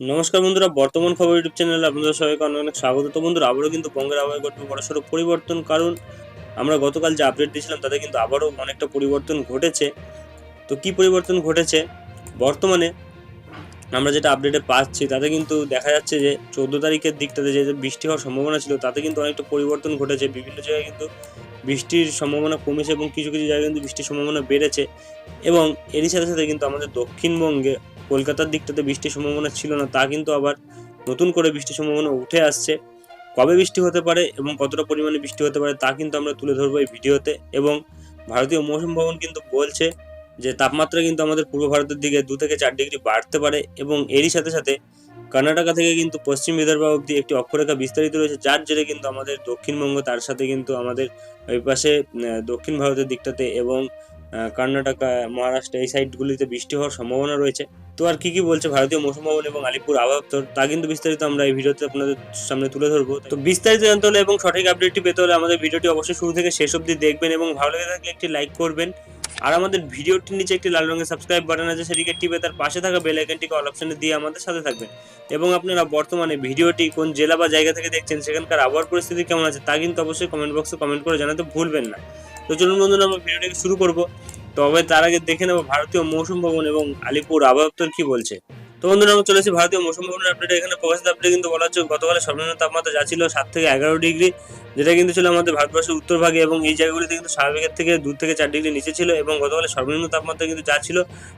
নমস্কার বন্ধুরা, বর্তমান খবর ইউটিউব চ্যানেলে আপনাদের সবাইকে অনেক অনেক স্বাগত। তো বন্ধুরা, আবারও কিন্তু বঙ্গের আবহাওয়া ঘটবে বড়সড় পরিবর্তন কারণ আমরা গতকাল যে আপডেট দিয়েছিলাম, তাতে কিন্তু আবারও অনেকটা পরিবর্তন ঘটেছে। তো কি পরিবর্তন ঘটেছে? বর্তমানে আমরা যেটা আপডেটে পাচ্ছি, তাতে কিন্তু দেখা যাচ্ছে যে চোদ্দ তারিখের দিকটাতে যে বৃষ্টি হওয়ার সম্ভাবনা ছিল, তাতে কিন্তু অনেকটা পরিবর্তন ঘটেছে। বিভিন্ন জায়গায় কিন্তু বৃষ্টির সম্ভাবনা কমেছে এবং কিছু কিছু জায়গায় কিন্তু বৃষ্টির সম্ভাবনা বেড়েছে। এবং এরই সাথে সাথে কিন্তু আমাদের দক্ষিণবঙ্গে কলকাতার দিকটাতে বৃষ্টির সম্ভাবনা ছিল না, তা কিন্তু আবার নতুন করে বৃষ্টির সম্ভাবনা উঠে আসছে। কবে বৃষ্টি হতে পারে এবং কতটা পরিমাণে বৃষ্টি হতে পারে তা কিন্তু আমরা তুলে ধরবো এই ভিডিওতে এবং ভারতীয় মৌসুম ভবন কিন্তু বলছে যে তাপমাত্রা কিন্তু আমাদের পূর্ব ভারতের দিকে দু থেকে চার ডিগ্রি বাড়তে পারে এবং এরই সাথে সাথে কর্ণাটকা থেকে কিন্তু পশ্চিম বিদর্ভ অবধি একটি অক্ষরেখা বিস্তারিত রয়েছে, যার জেরে কিন্তু আমাদের দক্ষিণবঙ্গ তার সাথে কিন্তু আমাদের ওই পাশে দক্ষিণ ভারতের দিকটাতে এবং কর্ণাটকা মহারাষ্ট্র এই সাইডগুলিতে বৃষ্টি হওয়ার সম্ভাবনা রয়েছে। তো আর কি কি বলছে ভারতীয় মৌসুম ভবন এবং আলিপুর আবহাওয়া তা কিন্তু বিস্তারিত আমরা এই ভিডিওতে আপনাদের সামনে তুলে ধরবো। তো বিস্তারিত জানতে হলে এবং সঠিক আপডেটটি পেতে হলে আমাদের ভিডিওটি অবশ্যই শুরু থেকে শেষ অবধি দেখবেন এবং ভালো লেগে থাকলে একটি লাইক করবেন। আর আমাদের ভিডিওটির নিচে একটি লাল রঙের সাবস্ক্রাইব বাটন আছে, সেটিকে টিপে তার পাশে থাকা বেল আইকনটিকে অল অপশনে দিয়ে আমাদের সাথে থাকবেন। এবং আপনারা বর্তমানে ভিডিওটি কোন জেলা বা জায়গা থেকে দেখছেন, সেখানকার আবহাওয়ার পরিস্থিতি কেমন আছে, তা কিন্তু অবশ্যই কমেন্ট বক্সে কমেন্ট করে জানাতে ভুলবেন না। তো চলুন বন্ধুরা, আমরা ভিডিওটাকে শুরু করব। তবে তার আগে দেখে নেব ভারতীয় মৌসুম ভবন এবং আলিপুর আবহাওয়া দপ্তর কি বলছে। তো বন্ধুরা, আমরা চলেছি ভারতীয় মৌসুম ভবনের আপডেট এখানে প্রকাশিত আপডেট কিন্তু বলা হচ্ছে, গতকালের সর্বনিম্ন তাপমাত্রা যা ছিল সাত থেকে এগারো ডিগ্রি, যেটা কিন্তু ছিল আমাদের ভারতবর্ষের উত্তর ভাগে এবং এই জায়গাগুলিতে কিন্তু স্বাভাবিকের থেকে দু থেকে চার ডিগ্রি নিচে ছিল এবং গতকালের সর্বনিম্ন তাপমাত্রা কিন্তু যা ছিল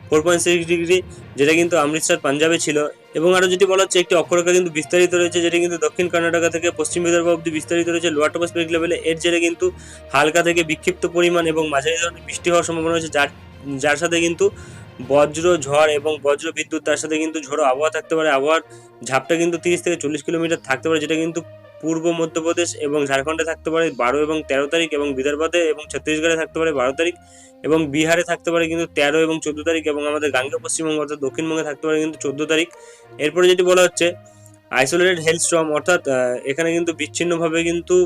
ফোর পয়েন্ট সিক্স ডিগ্রি, যেটা কিন্তু অমৃতসর, পাঞ্জাবে ছিল। এবং আরও যেটি বলা হচ্ছে, একটি অক্ষরেখা কিন্তু বিস্তারিত রয়েছে, যেটি কিন্তু দক্ষিণ কর্ণাটকা থেকে পশ্চিম বিদর্ভ অব্দি বিস্তারিত রয়েছে। লোয়ার টপোস্ফিরিক লেভেলে এর জেরে কিন্তু হালকা থেকে বিক্ষিপ্ত পরিমাণ এবং মাঝারি ধরনের বৃষ্টি হওয়ার সম্ভাবনা রয়েছে, যার যার সাথে কিন্তু বজ্র, ঝড় এবং বজ্র বিদ্যুৎ, তার সাথে কিন্তু ঝোড়ো আবহাওয়া থাকতে পারে। আবহাওয়ার ঝাপটা কিন্তু তিরিশ থেকে চল্লিশ কিলোমিটার থাকতে পারে, যেটা কিন্তু পূর্ব মধ্যপ্রদেশ এবং ঝাড়খণ্ডে থাকতে পারে বারো এবং তেরো তারিখ এবং বিদর্ভতে এবং ছত্তিশগড়ে থাকতে পারে বারো তারিখ এবং বিহারে থাকতে পারে কিন্তু তেরো এবং চোদ্দ তারিখ এবং আমাদের গাঙ্গে পশ্চিমবঙ্গ অর্থাৎ দক্ষিণবঙ্গে থাকতে পারে কিন্তু চোদ্দ তারিখ। এরপরে যেটি বলা হচ্ছে আইসোলেটেড হেলথ স্ট্রম অর্থাৎ এখানে কিন্তু বিচ্ছিন্নভাবে কিন্তু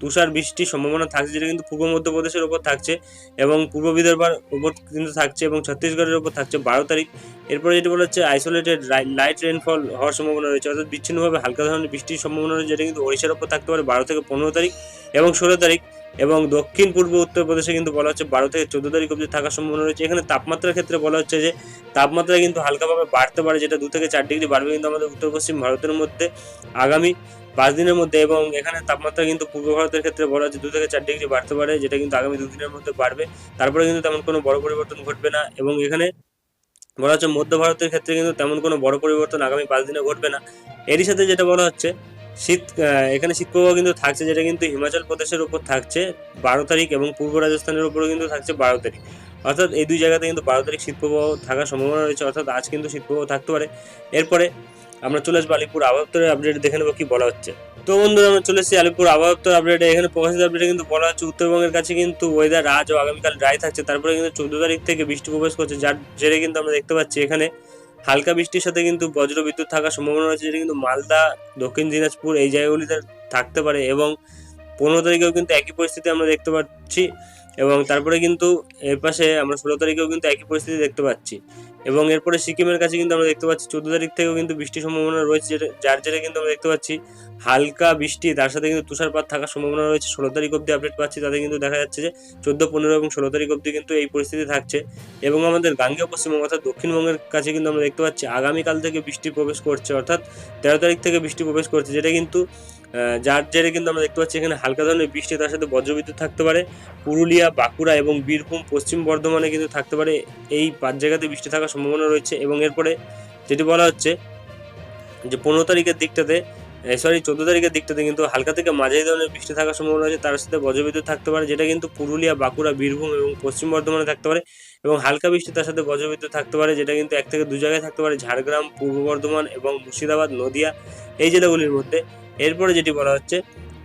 তুষার বৃষ্টির সম্ভাবনা থাকছে, যেটা কিন্তু পূর্ব মধ্যপ্রদেশের ওপর থাকছে এবং পূর্ব বিদর্ভার ওপর কিন্তু থাকছে এবং ছত্তিশগড়ের ওপর থাকছে বারো তারিখ। এরপরে যেটি বলা হচ্ছে আইসোলেটেড লাইট রেনফল হওয়ার সম্ভাবনা রয়েছে, অর্থাৎ বিচ্ছিন্নভাবে হালকা ধরনের বৃষ্টির সম্ভাবনা রয়েছে, যেটা কিন্তু ওড়িশার ওপর থাকতে পারে বারো থেকে পনেরো তারিখ এবং ষোলো তারিখ এবং দক্ষিণ পূর্ব উত্তরপ্রদেশে কিন্তু বলা হচ্ছে বারো থেকে চোদ্দ তারিখ অবধি থাকার সম্ভাবনা রয়েছে। এখানে তাপমাত্রার ক্ষেত্রে বলা হচ্ছে যে, তাপমাত্রা কিন্তু হালকাভাবে বাড়তে পারে, যেটা দু থেকে চার ডিগ্রি বাড়বে কিন্তু আমাদের উত্তর পশ্চিম ভারতের মধ্যে। আগামী পাঁচ দিনের মধ্যে এবং এখানে তাপমাত্রা কিন্তু পূর্ব ভারতের ক্ষেত্রে বলা হচ্ছে দু থেকে চার ডিগ্রি বাড়তে পারে, যেটা কিন্তু আগামী দুদিনের মধ্যে বাড়বে। তারপরে কিন্তু তেমন কোনো বড় পরিবর্তন ঘটবে না এবং এখানে বলা হচ্ছে মধ্য ভারতের ক্ষেত্রে কিন্তু তেমন কোনো বড় পরিবর্তন আগামী পাঁচ দিনে ঘটবে না। এরই সাথে যেটা বলা হচ্ছে, শীত এখানে শীতপ্রবাহ কিন্তু থাকছে, যেটা কিন্তু হিমাচল প্রদেশের উপর থাকছে বারো তারিখ এবং পূর্ব রাজস্থানের উপরও কিন্তু থাকছে বারো তারিখ। অর্থাৎ এই দুই জায়গাতে কিন্তু বারো তারিখ শীত প্রবাহ থাকার সম্ভাবনা রয়েছে, অর্থাৎ আজ কিন্তু শীত প্রবাহ থাকতে পারে। এরপরে আমরা চলে আসব আলিপুর আবহাওয়া আপডেট দেখে নেব কি বলা হচ্ছে। তো বন্ধুরা, আমরা চলে এসেছি আলিপুর আবহাওয়া আপডেটে এখানে প্রকাশিত আপডেটে কিন্তু বলা হচ্ছে, উত্তরবঙ্গের কাছে কিন্তু ওয়েদার আজ ও আগামীকাল ড্রাই থাকছে। তারপরে কিন্তু চোদ্দ তারিখ থেকে বৃষ্টি প্রবেশ করছে, যার জেরে কিন্তু আমরা দেখতে পাচ্ছি এখানে হালকা বৃষ্টির সাথে কিন্তু বজ্র বিদ্যুৎ থাকার সম্ভাবনা রয়েছে, যেটা কিন্তু মালদা, দক্ষিণ দিনাজপুর এই জায়গাগুলিতে থাকতে পারে এবং পনেরো তারিখেও কিন্তু একই পরিস্থিতি আমরা দেখতে পাচ্ছি। এবং তারপরে কিন্তু এর পাশে আমরা ষোলো তারিখেও কিন্তু একই পরিস্থিতি দেখতে পাচ্ছি। এবং এরপরে সিকিমের কাছে কিন্তু আমরা দেখতে পাচ্ছি, চোদ্দ তারিখ থেকেও কিন্তু বৃষ্টির সম্ভাবনা রয়েছে যার জেরে কিন্তু আমরা দেখতে পাচ্ছি হালকা বৃষ্টি, তার সাথে কিন্তু তুষারপাত থাকার সম্ভাবনা রয়েছে। ষোলো তারিখ অবধি আপডেট পাচ্ছি, তাতে কিন্তু দেখা যাচ্ছে যে চোদ্দ, পনেরো এবং ষোলো তারিখ অবধি কিন্তু এই পরিস্থিতি থাকছে। এবং আমাদের গাঙ্গেয় পশ্চিমবঙ্গ অর্থাৎ দক্ষিণবঙ্গের কাছে কিন্তু আমরা দেখতে পাচ্ছি, আগামীকাল থেকে বৃষ্টি প্রবেশ করছে, অর্থাৎ তেরো তারিখ থেকে বৃষ্টি প্রবেশ করছে, যেটা কিন্তু যার জেরে কিন্তু আমরা দেখতে পাচ্ছি এখানে হালকা ধরনের বৃষ্টি, তার সাথে বজ্রবিদ্যুৎ থাকতে পারে। পুরুলিয়া, বাঁকুড়া এবং বীরভূম পশ্চিম বর্ধমানে কিন্তু থাকতে পারে। এই পাঁচ জায়গাতে বৃষ্টি থাকার সম্ভাবনা রয়েছে এবং এরপরে যেটি বলা হচ্ছে যে পনেরো তারিখের দিকটাতে সরি চোদ্দ তারিখের দিকটাতে কিন্তু হালকা থেকে মাঝারি ধরনের বৃষ্টি থাকার সম্ভাবনা রয়েছে তার সাথে বজ্রবিদ্যুৎ থাকতে পারে, যেটা কিন্তু পুরুলিয়া, বাঁকুড়া, বীরভূম এবং পশ্চিম বর্ধমানে থাকতে পারে এবং হালকা বৃষ্টি তার সাথে বজ্রবিদ্যুৎ থাকতে পারে, যেটা কিন্তু এক থেকে দু জায়গায় থাকতে পারে। ঝাড়গ্রাম, পূর্ব বর্ধমান এবং মুর্শিদাবাদ, নদিয়া, এই জেলাগুলির মধ্যে। এরপরে যেটি বলা হচ্ছে,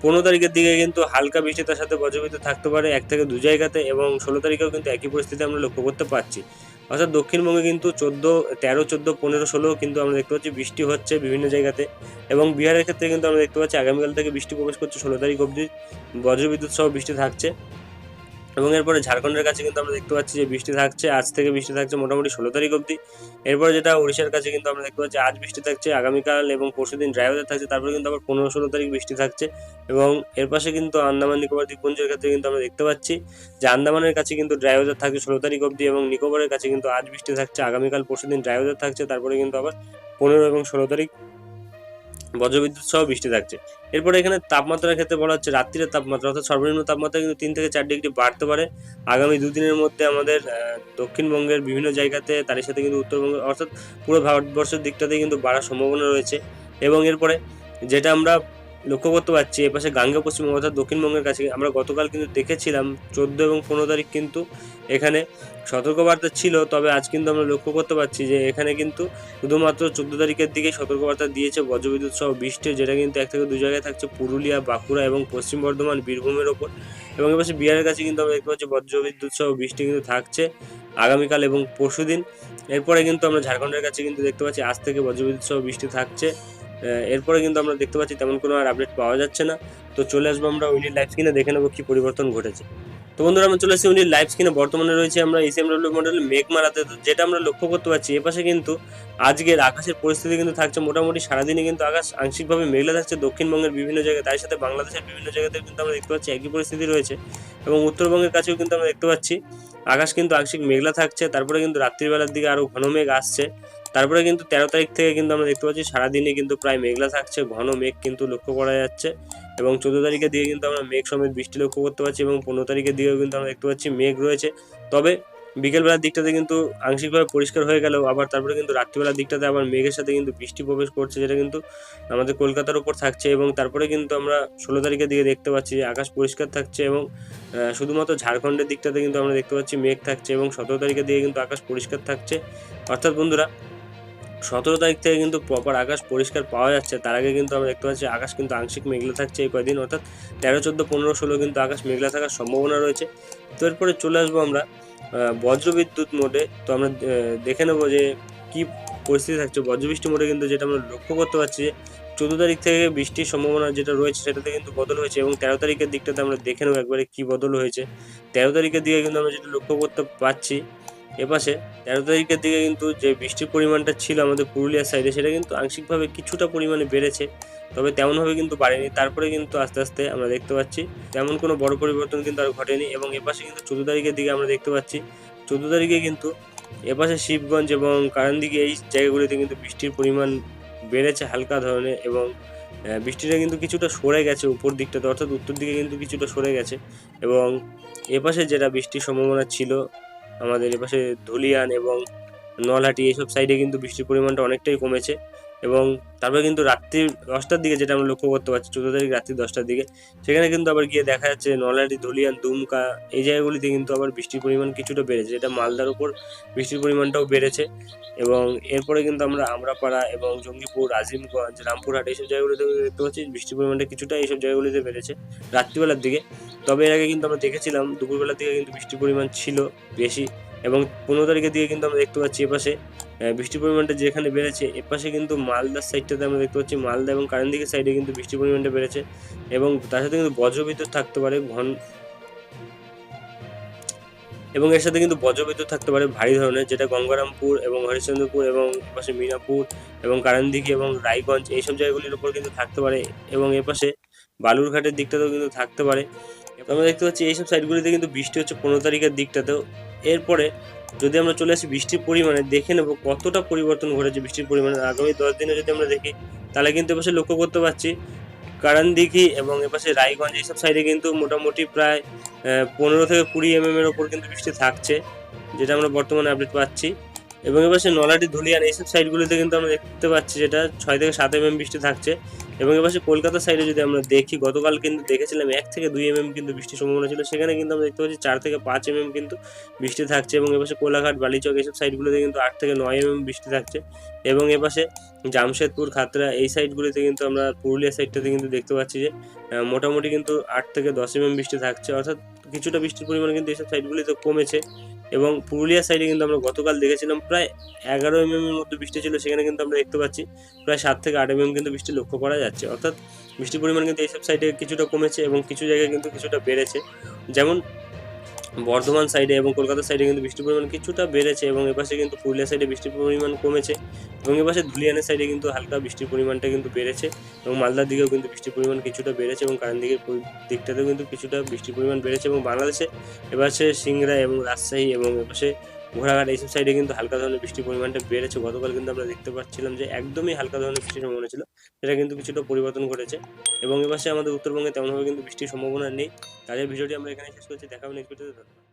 পনেরো তারিখের দিকে কিন্তু হালকা বৃষ্টি তার সাথে বজ্রবিদ্যুৎ থাকতে পারে এক থেকে দু জায়গাতে এবং ষোলো তারিখেও কিন্তু একই পরিস্থিতি আমরা লক্ষ্য করতে পারছি। অর্থাৎ দক্ষিণবঙ্গে কিন্তু চোদ্দ, তেরো, চোদ্দ, পনেরো, ষোলো কিন্তু আমরা দেখতে পাচ্ছি বৃষ্টি হচ্ছে বিভিন্ন জায়গাতে। এবং বিহারের ক্ষেত্রে কিন্তু আমরা দেখতে পাচ্ছি আগামীকাল থেকে বৃষ্টি প্রবেশ করছে ষোলো তারিখ অবধি। বজ্রবিদ্যুৎ সহ বৃষ্টি থাকছে। এবং এরপরে ঝাড়খণ্ডের কাছে কিন্তু আমরা দেখতে পাচ্ছি যে বৃষ্টি থাকছে, আজ থেকে বৃষ্টি থাকছে মোটামুটি ষোলো তারিখ অবধি। এরপরে যেটা উড়িষ্যার কাছে কিন্তু আমরা দেখতে পাচ্ছি, আজ বৃষ্টি থাকছে, আগামীকাল এবং পরশুদিন ড্রাই ওয়েদার থাকছে, তারপরে কিন্তু আবার পনেরো ষোলো তারিখ বৃষ্টি থাকছে এবং এর পাশে কিন্তু আন্দামান নিকোবর দ্বীপপুঞ্জের ক্ষেত্রে কিন্তু আমরা দেখতে পাচ্ছি যে আন্দামানের কাছে কিন্তু ড্রাই ওয়েদার থাকছে ষোলো তারিখ অবধি এবং নিকোবরের কাছে কিন্তু আজ বৃষ্টি থাকছে, আগামীকাল পরশুদিন ড্রাই ওয়েদার থাকছে, তারপরে কিন্তু আবার পনেরো এবং ষোলো তারিখ বজ্রবিদ্যুৎ সহ বৃষ্টি থাকছে। এরপরে এখানে তাপমাত্রার ক্ষেত্রে বলা হচ্ছে রাত্রির তাপমাত্রা, অর্থাৎ সর্বনিম্ন তাপমাত্রা কিন্তু তিন থেকে চার ডিগ্রি বাড়তে পারে। আগামী দুদিনের মধ্যে আমাদের দক্ষিণবঙ্গের বিভিন্ন জায়গাতে তারই সাথে কিন্তু উত্তরবঙ্গ, অর্থাৎ পুরো ভারতবর্ষের দিকটাতে কিন্তু বাড়ার সম্ভাবনা রয়েছে। এবং এরপরে যেটা আমরা লক্ষ্য করতে পারছি এপাশে গাঙ্গেয় পশ্চিমবঙ্গ অর্থাৎ দক্ষিণবঙ্গের কাছে। আমরা গতকাল কিন্তু দেখেছিলাম, চোদ্দ এবং পনেরো তারিখ কিন্তু এখানে সতর্কবার্তা ছিল, তবে আজ কিন্তু আমরা লক্ষ্য করতে পারছি যে এখানে কিন্তু শুধুমাত্র চোদ্দ তারিখের দিকেই সতর্কবার্তা দিয়েছে বজ্রবিদ্যুৎ সহ বৃষ্টি, যেটা কিন্তু এক থেকে দু জায়গায় থাকছে, পুরুলিয়া, বাঁকুড়া এবং পশ্চিম বর্ধমান, বীরভূমের ওপর। এবং এপাশে বিহারের কাছে কিন্তু আমরা দেখতে পাচ্ছি বজ্রবিদ্যুৎ সহ বৃষ্টি কিন্তু থাকছে আগামীকাল এবং পরশুদিন। এরপরে কিন্তু আমরা ঝাড়খণ্ডের কাছে কিন্তু দেখতে পাচ্ছি আজ থেকে বজ্রবিদ্যুৎ সহ বৃষ্টি থাকছে। এরপরে কিন্তু আমরা দেখতে পাচ্ছি তেমন কোনো আর আপডেট পাওয়া যাচ্ছে না। তো চলে আসব আমরা উইলির লাইভ স্ক্রিনে দেখে নেব কি পরিবর্তন ঘটেছে। তো বন্ধুরা, আমরা চলে আসছি উইলির লাইভ স্ক্রিনে বর্তমানে রয়েছে আমরা এসএমডব্লিউ মডেল মেঘ মারাতে যেটা আমরা লক্ষ্য করতে পারছি, এপাশে কিন্তু আজকের আকাশের পরিস্থিতি কিন্তু থাকছে। মোটামুটি সারাদিনে কিন্তু আকাশ আংশিকভাবে মেঘলা থাকছে দক্ষিণবঙ্গের বিভিন্ন জায়গায়, তার সাথে বাংলাদেশের বিভিন্ন জায়গাতে কিন্তু আমরা দেখতে পাচ্ছি একই পরিস্থিতি রয়েছে। এবং উত্তরবঙ্গের কাছেও কিন্তু আমরা দেখতে পাচ্ছি, আকাশ কিন্তু আংশিক মেঘলা থাকছে। তারপরে কিন্তু রাত্রিবেলার দিকে আরও ঘন মেঘ আসছে। তারপরে কিন্তু তেরো তারিখ থেকে কিন্তু আমরা দেখতে পাচ্ছি সারাদিনে কিন্তু প্রায় মেঘলা থাকছে, ঘন মেঘ কিন্তু লক্ষ্য করা যাচ্ছে। এবং চোদ্দ তারিখের দিকে কিন্তু আমরা মেঘ সমেত বৃষ্টি লক্ষ্য করতে পারছি এবং পনেরো তারিখের দিকেও কিন্তু আমরা দেখতে পাচ্ছি মেঘ রয়েছে। তবে বিকেলবেলার দিকটাতে কিন্তু আংশিকভাবে পরিষ্কার হয়ে গেলেও আবার তারপরে কিন্তু রাত্রিবেলার দিকটাতে আবার মেঘের সাথে কিন্তু বৃষ্টি প্রবেশ করছে, যেটা কিন্তু আমাদের কলকাতার উপর থাকছে। এবং তারপরে কিন্তু আমরা ষোলো তারিখের দিকে দেখতে পাচ্ছি যে আকাশ পরিষ্কার থাকছে এবং শুধুমাত্র ঝাড়খণ্ডের দিকটাতে কিন্তু আমরা দেখতে পাচ্ছি মেঘ থাকছে এবং সতেরো তারিখের দিকে কিন্তু আকাশ পরিষ্কার থাকছে। অর্থাৎ বন্ধুরা সতেরো তারিখ থেকে কিন্তু প্রপার আকাশ পরিষ্কার পাওয়া যাচ্ছে। তার আগে কিন্তু আমরা দেখতে পাচ্ছি আকাশ কিন্তু আংশিক মেঘলা থাকছে এই কয়দিন অর্থাৎ তেরো, চোদ্দ, পনেরো, ষোলো কিন্তু আকাশ মেঘলা থাকার সম্ভাবনা রয়েছে। তো এরপরে চলে আসব আমরা বজ্রবিদ্যুৎ মোডে। তো আমরা দেখে নেব যে কী পরিস্থিতি থাকছে। বজ্রবৃষ্টি মোডে কিন্তু যেটা আমরা লক্ষ্য করতে পারছি যে চোদ্দ তারিখ থেকে বৃষ্টির সম্ভাবনা যেটা রয়েছে সেটাতে কিন্তু বদল হয়েছে এবং তেরো তারিখের দিকটাতে আমরা দেখে নেব একবারে কী বদল হয়েছে। তেরো তারিখের দিকে কিন্তু আমরা যেটা লক্ষ্য করতে পারছি এপাশে তেরো তারিখের দিকে কিন্তু যে বৃষ্টির পরিমাণটা ছিল আমাদের পুরুলিয়ার সাইডে সেটা কিন্তু আংশিকভাবে কিছুটা পরিমাণে বেড়েছে, তবে তেমনভাবে কিন্তু বাড়েনি। তারপরে কিন্তু আস্তে আস্তে আমরা দেখতে পাচ্ছি, তেমন কোনো বড় পরিবর্তন কিন্তু আর ঘটেনি এবং এপাশে কিন্তু চোদ্দ তারিখের দিকে আমরা দেখতে পাচ্ছি, চোদ্দ তারিখে কিন্তু এপাশে শিবগঞ্জ এবং কারণদিকে এই জায়গাগুলিতে কিন্তু বৃষ্টির পরিমাণ বেড়েছে হালকা ধরনের এবং বৃষ্টিটা কিন্তু কিছুটা সরে গেছে উপর দিকটাতে অর্থাৎ উত্তর দিকে কিন্তু কিছুটা সরে গেছে এবং এপাশে যেটা বৃষ্টির সম্ভাবনা ছিল আমাদের এপাশে ধুলিয়ান এবং নলহাটি এইসব সাইডে কিন্তু বৃষ্টির পরিমাণটা অনেকটাই কমেছে। এবং তারপরে কিন্তু রাত্রি দশটার দিকে যেটা আমরা লক্ষ্য করতে পারছি, চোদ্দ তারিখ রাত্রি দশটার দিকে, সেখানে কিন্তু আবার গিয়ে দেখা যাচ্ছে নলহাটি, ধুলিয়ান, দুমকা, এই জায়গাগুলিতে কিন্তু আবার বৃষ্টির পরিমাণ কিছুটা বেড়েছে। যেটা মালদার উপর বৃষ্টির পরিমাণটাও বেড়েছে এবং এরপরে কিন্তু আমরা আমরাপাড়া এবং জঙ্গিপুর, আজিমগঞ্জ, রামপুরহাট এইসব জায়গাগুলিতে দেখতে পাচ্ছি বৃষ্টির পরিমাণটা কিছুটা এইসব জায়গাগুলিতে বেড়েছে রাত্রিবেলার দিকে। তবে এর আগে কিন্তু আমরা দেখেছিলাম দুপুরবেলার দিকে কিন্তু বৃষ্টির পরিমাণ ছিল বেশি এবং পনেরো তারিখের দিকে কিন্তু আমরা দেখতে পাচ্ছি এপাশে বৃষ্টির পরিমাণটা যেখানে বেড়েছে এপাশে কিন্তু মালদার সাইডটাতে আমরা দেখতে পাচ্ছি মালদা এবং কারেন্দিকের সাইডে কিন্তু বৃষ্টির পরিমাণটা বেড়েছে এবং তার সাথে কিন্তু বজ্রবিদ্যুৎ থাকতে পারে, ঘন এবং এর সাথে কিন্তু বজ্রবিদ্যুৎ থাকতে পারে ভারী ধরনের, যেটা গঙ্গারামপুর এবং হরিশ্চন্দ্রপুর এবং পাশে মিনাপুর এবং কারান্দিঘি এবং রায়গঞ্জ, এইসব জায়গাগুলির উপর কিন্তু থাকতে পারে এবং এপাশে বালুরঘাটের দিকটাতেও কিন্তু থাকতে পারে। আমরা দেখতে পাচ্ছি এইসব সাইডগুলিতে কিন্তু বৃষ্টি হচ্ছে পনেরো তারিখের দিকটাতেও। এরপরে যদি আমরা চলে আসি বৃষ্টির পরিমাণে, দেখে নেব কতটা পরিবর্তন ঘটেছে বৃষ্টির পরিমাণে। আগামী দশ দিনে যদি আমরা দেখি, তাহলে কিন্তু এপাশে লক্ষ্য করতে পারছি কারানদিঘি এবং এপাশে রায়গঞ্জ, এইসব সাইডে কিন্তু মোটামুটি প্রায় পনেরো থেকে কুড়ি এম এর ওপর কিন্তু বৃষ্টি থাকছে, যেটা আমরা বর্তমানে আপডেট পাচ্ছি। এবং এপাশে নলাটি ধুলিয়ান, এইসব সাইডগুলিতে কিন্তু আমরা দেখতে পাচ্ছি যেটা ছয় থেকে সাত এম বৃষ্টি থাকছে। এবং এপাশে কলকাতা সাইডে যদি আমরা দেখি, গতকাল কিন্তু দেখেছিলাম এক থেকে দুই এম কিন্তু বৃষ্টির সম্ভাবনা ছিল। সেখানে কিন্তু আমরা দেখতে পাচ্ছি চার থেকে পাঁচ এম কিন্তু বৃষ্টি থাকছে এবং এপাশে কোলাঘাট, বালিচক এইসব সাইডগুলোতে কিন্তু আট থেকে নয় এম বৃষ্টি থাকছে। এবং এপাশে জামশেদপুর, খাতড়া এই সাইডগুলিতে কিন্তু আমরা পুরুলিয়া সাইডটাতে কিন্তু দেখতে পাচ্ছি যে মোটামুটি কিন্তু আট থেকে দশ এম বৃষ্টি থাকছে। অর্থাৎ কিছুটা বৃষ্টির পরিমাণ কিন্তু এইসব সাইডগুলিতে কমেছে। এবং পুরুলিয়া সাইডে কিন্তু আমরা গতকাল দেখেছিলাম প্রায় এগারো এম এর মধ্যে বৃষ্টি ছিল, সেখানে কিন্তু আমরা দেখতে পাচ্ছি প্রায় সাত থেকে আট এম কিন্তু বৃষ্টি লক্ষ্য করা যাচ্ছে। অর্থাৎ বৃষ্টির পরিমাণ কিন্তু এইসব সাইডে কিছুটা কমেছে এবং কিছু জায়গায় কিন্তু কিছুটা বেড়েছে। যেমন বর্ধমান সাইডে এবং কলকাতা সাইডে কিন্তু বৃষ্টির পরিমাণ কিছুটা বেড়েছে এবং এপাশে কিন্তু পুরুলিয়া সাইডে বৃষ্টির পরিমাণ কমেছে। এবং এপাশে ধুলিয়ানের সাইডে কিন্তু হালকা বৃষ্টির পরিমাণটা কিন্তু বেড়েছে এবং মালদার দিকেও কিন্তু বৃষ্টির পরিমাণ কিছুটা বেড়েছে এবং কারেন্ট দিকের দিকটাতেও কিন্তু কিছুটা বৃষ্টির পরিমাণ বেড়েছে এবং বাংলাদেশে এপাশে সিংড়া এবং রাজশাহী এবং এপাশে ঘোড়াঘাট এইসব সাইডে কিন্তু হালকা ধরনের বৃষ্টির পরিমাণটা বেড়েছে। গতকাল কিন্তু আমরা দেখতে পাচ্ছিলাম যে একদমই হালকা ধরনের বৃষ্টির সম্ভাবনা ছিল, সেটা কিন্তু কিছুটা পরিবর্তন ঘটেছে এবং এপাশে আমাদের উত্তরবঙ্গে তেমনভাবে কিন্তু বৃষ্টির সম্ভাবনা নেই। তাদের ভিডিওটি আমরা এখানে শেষ করছি, দেখা নেক্সট ভিডিওতে